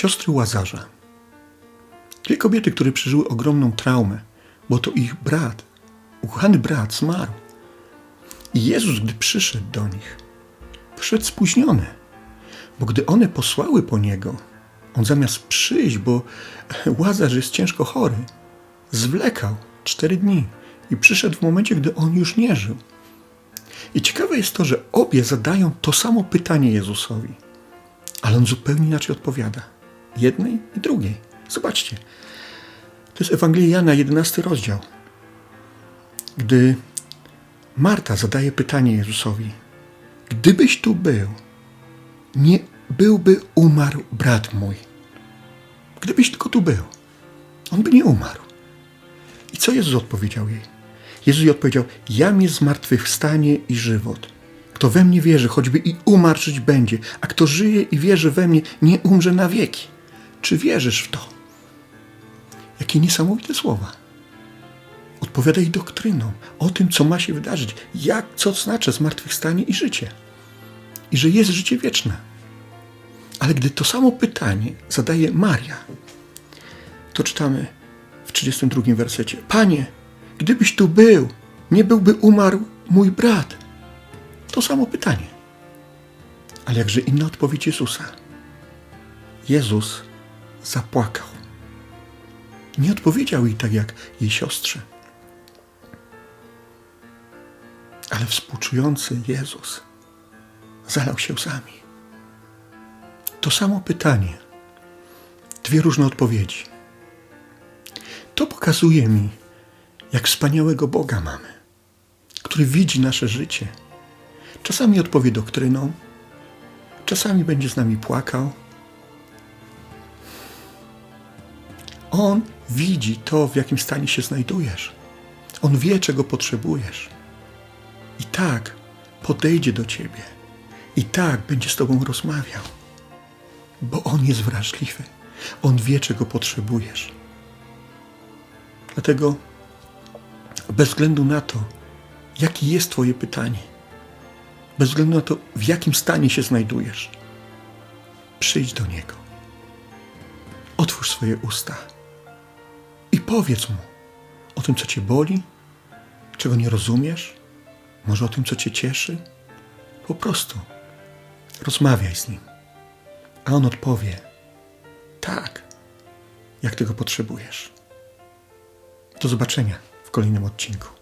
Siostry Łazarza. Dwie kobiety, które przeżyły ogromną traumę, bo to ich brat, ukochany brat zmarł. I Jezus, gdy przyszedł do nich, przyszedł spóźniony, bo gdy one posłały po Niego, On zamiast przyjść, bo Łazarz jest ciężko chory, zwlekał cztery dni i przyszedł w momencie, gdy on już nie żył. I ciekawe jest to, że obie zadają to samo pytanie Jezusowi, ale on zupełnie inaczej odpowiada. Jednej i drugiej. Zobaczcie. To jest Ewangelia Jana, 11 rozdział. Gdy Marta zadaje pytanie Jezusowi: Gdybyś tu był, nie byłby umarł brat mój. Gdybyś tylko tu był, on by nie umarł. I co Jezus odpowiedział jej? Jezus jej odpowiedział: Jam jest zmartwychwstanie i żywot. Kto we mnie wierzy, choćby i umarł, żyć będzie, a kto żyje i wierzy we mnie, nie umrze na wieki. Czy wierzysz w to? Jakie niesamowite słowa. Odpowiada jej doktryną o tym, co ma się wydarzyć, jak, co znaczy zmartwychwstanie i życie. I że jest życie wieczne. Ale gdy to samo pytanie zadaje Maria, to czytamy w 32 wersecie: Panie, gdybyś tu był, nie byłby umarł mój brat. To samo pytanie. Ale jakże inna odpowiedź Jezusa. Jezus zapłakał. Nie odpowiedział jej tak jak jej siostrze. Ale współczujący Jezus zalał się łzami. To samo pytanie, dwie różne odpowiedzi. To pokazuje mi, jak wspaniałego Boga mamy, który widzi nasze życie. Czasami odpowie doktryną, czasami będzie z nami płakał. On widzi to, w jakim stanie się znajdujesz. On wie, czego potrzebujesz. I tak podejdzie do ciebie. I tak będzie z tobą rozmawiał. Bo on jest wrażliwy. On wie, czego potrzebujesz. Dlatego, bez względu na to, jakie jest Twoje pytanie, bez względu na to, w jakim stanie się znajdujesz, przyjdź do Niego. Otwórz swoje usta powiedz Mu o tym, co Cię boli, czego nie rozumiesz, może o tym, co Cię cieszy. Po prostu rozmawiaj z Nim, a On odpowie tak, jak tego potrzebujesz. Do zobaczenia w kolejnym odcinku.